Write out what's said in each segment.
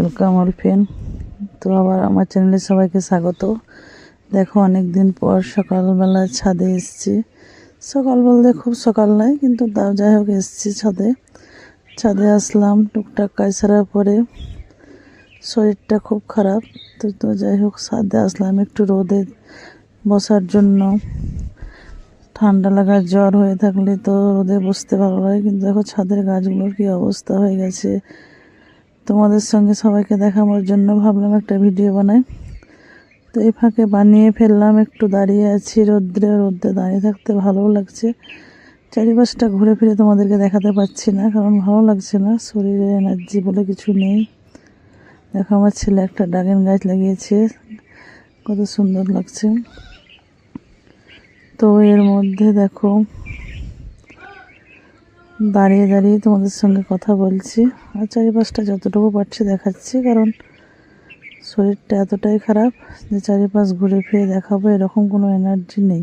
Welcome all friend তো আবার আমার চ্যানেলে সবাইকে স্বাগত। দেখো অনেক দিন পর সকালবেলা ছাদে এসছি। সকাল বলতে খুব সকাল নয় কিন্তু তাও যাই হোক, এসেছি ছাদে। ছাদে আসলাম, টুকটাক কাজ সারার পরে শরীরটা খুব খারাপ। তো তো যাই হোক, ছাদে আসলাম একটু রোদে বসার জন্য। ঠান্ডা লাগার জ্বর হয়ে থাকলে তো রোদে বসতে ভালো লাগে, কিন্তু দেখো ছাদের গাছগুলোর কি অবস্থা হয়ে গেছে। তোমাদের সঙ্গে সবাইকে দেখানোর জন্য ভাবলাম একটা ভিডিও বানাই। তো এই ফাঁকে বানিয়ে ফেললাম, একটু দাঁড়িয়ে আছি রোদ্রে রোদ্রে দাঁড়িয়ে থাকতে ভালোও লাগছে। চারিপাশটা ঘুরে ফিরে তোমাদেরকে দেখাতে পারছি না, কারণ ভালো লাগছে না, শরীরে এনার্জি বলে কিছু নেই। দেখো, আমার ছেলে একটা ড্রাগন গাছ লাগিয়েছে, কত সুন্দর লাগছে। তো এর মধ্যে দেখো দাঁড়িয়ে দাঁড়িয়ে তোমাদের সঙ্গে কথা বলছি। আর চারিপাশটা যতটুকু পারছি দেখাচ্ছি, কারণ শরীরটা এতটাই খারাপ যে চারিপাশ ঘুরে ফিরে দেখাবো এরকম কোনো এনার্জি নেই।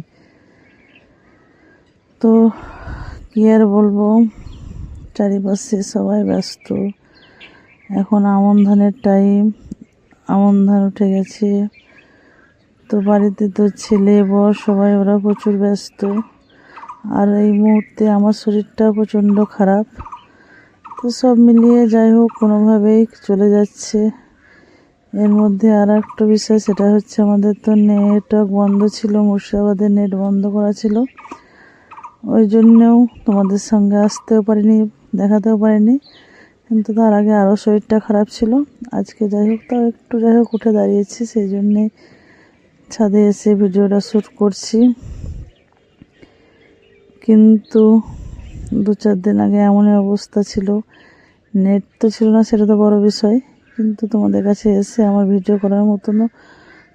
তো কী আর বলব? চারিপাশে সবাই ব্যস্ত। এখন আমন ধানের টাইম আমন ধান উঠে গেছে। তো বাড়িতে তো ছেলে, বর, সবাই ওরা প্রচুর ব্যস্ত। আর এই মুহূর্তে আমার শরীরটা প্রচণ্ড খারাপ। তো সব মিলিয়ে যাই হোক, কোনোভাবেই চলে যাচ্ছে। এর মধ্যে আর একটা বিষয়, সেটা হচ্ছে আমাদের তো নেটওয়ার্ক বন্ধ ছিল মুর্শিদাবাদের নেট বন্ধ করা ছিল। ওই জন্যেও তোমাদের সঙ্গে আসতেও পারিনি, দেখাতেও পারিনি। কিন্তু তার আগে আরও শরীরটা খারাপ ছিল। আজকে যাই হোক, তাও একটু যাই হোক উঠে দাঁড়িয়েছি, সেই জন্যে ছাদে এসে ভিডিওটা শ্যুট করছি। কিন্তু দু চার দিন আগে এমনই অবস্থা ছিল। নেট তো ছিল না, সেটা তো বড় বিষয়। কিন্তু তোমাদের কাছে এসে আমার ভিডিও করার মতনও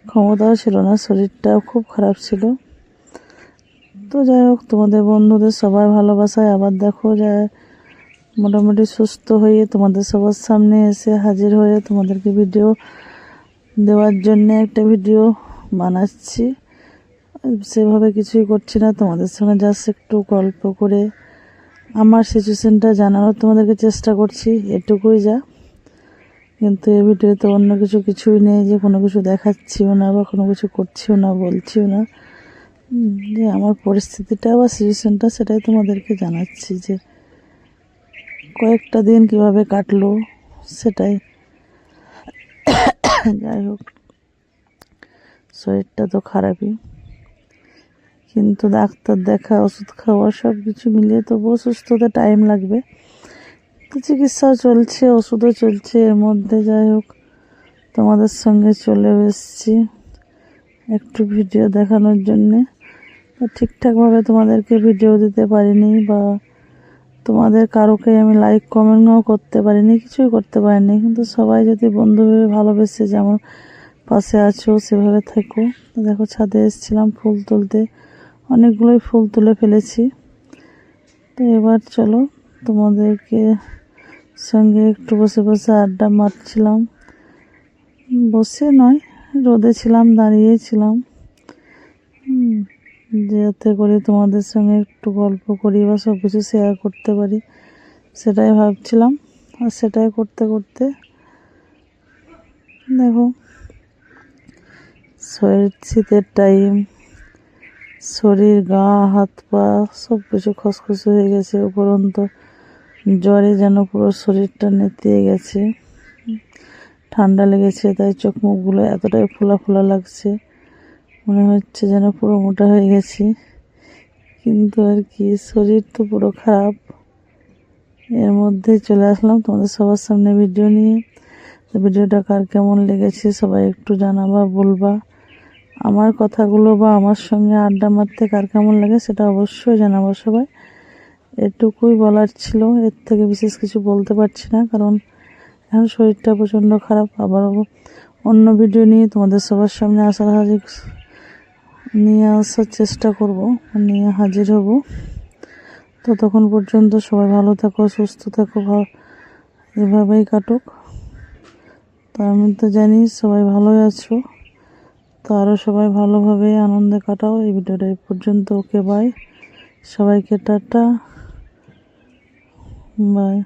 ক্ষমতাও ছিল না, শরীরটাও খুব খারাপ ছিল। তো যাই হোক, তোমাদের বন্ধুদের সবার ভালোবাসায় আবার দেখো যে মোটামুটি সুস্থ হয়ে তোমাদের সবার সামনে এসে হাজির হয়ে তোমাদেরকে ভিডিও দেওয়ার জন্য একটা ভিডিও বানাচ্ছি। সেভাবে কিছুই করছি না। তোমাদের সঙ্গে জাস্ট একটু গল্প করে আমার সিচুয়েশানটা জানানোর তোমাদেরকে চেষ্টা করছি, এটুকুই যা। কিন্তু এই ভিডিওতে অন্য কিছু কিছুই নেই যে কোনো কিছু দেখাচ্ছিও না বা কোনো কিছু করছিও না, বলছিও না। যে আমার পরিস্থিতিটা বা সিচুয়েশানটা সেটাই তোমাদেরকে জানাচ্ছি যে কয়েকটা দিন কীভাবে কাটলো সেটাই। যাই হোক, শরীরটা তো খারাপই। কিন্তু ডাক্তার দেখা, ওষুধ খাওয়া সব কিছু মিলিয়ে তবুও সুস্থ হতে টাইম লাগবে। তো চিকিৎসাও চলছে, ওষুধও চলছে, এর মধ্যে যাই হোক, তোমাদের সঙ্গে চলে এসেছি একটু ভিডিও দেখানোর জন্যে। ঠিকঠাকভাবে তোমাদেরকে ভিডিও দিতে পারিনি বা তোমাদের কারোকে আমি লাইক কমেন্টও করতে পারিনি, কিছুই করতে পারিনি। কিন্তু সবাই যদি বন্ধু ভেবে ভালোবেসে যেমন পাশে আছো, সেভাবে থেকো। দেখো ছাদে এসেছিলাম ফুল তুলতে। অনেকগুলোই ফুল তুলে ফেলেছি। তো এবার চলো, তোমাদেরকে সঙ্গে একটু বসে বসে আড্ডা মারছিলাম। বসে নয়, রোদে ছিলাম দাঁড়িয়েছিলাম যাতে করে তোমাদের সঙ্গে একটু গল্প করি বা সব কিছু শেয়ার করতে পারি, সেটাই ভাবছিলাম। আর সেটাই করতে করতে, দেখো শীতের টাইম শরীর, গা, হাত, পা সব কিছু খসখসে হয়ে গেছে উপরন্ত। জ্বরে যেন পুরো শরীরটা নেতিয়ে গেছে। ঠান্ডা লেগেছে, তাই চোখ মুখগুলো এতটাই ফোলা ফোলা লাগছে। মনে হচ্ছে যেন পুরো মোটা হয়ে গেছি। কিন্তু আর কি, শরীর তো পুরো খারাপ। এর মধ্যে চলে আসলাম তোমাদের সবার সামনে ভিডিও নিয়ে। ভিডিওটা কার কেমন লেগেছে সবাই একটু জানাবা, বলবা। আমার কথাগুলো বা আমার সঙ্গে আড্ডা মারতে কার কেমন লাগে সেটা অবশ্যই জানাব সবাই। এটুকুই বলার ছিল। এর থেকে বিশেষ কিছু বলতে পারছি না, কারণ এখন শরীরটা প্রচণ্ড খারাপ। আবারও অন্য ভিডিও নিয়ে তোমাদের সবার সামনে আসার হাজির, নিয়ে আসার চেষ্টা করব, নিয়ে হাজির হব। ততক্ষণ পর্যন্ত সবাই ভালো থাকো, সুস্থ থাকো এভাবেই কাটুক। তো আমি তো জানি সবাই ভালোই আছো। তো আরও সবাই ভালোভাবে আনন্দে কাটাও। এই ভিডিওটা এই পর্যন্ত। ওকে বাই সবাইকে টাটা। বাই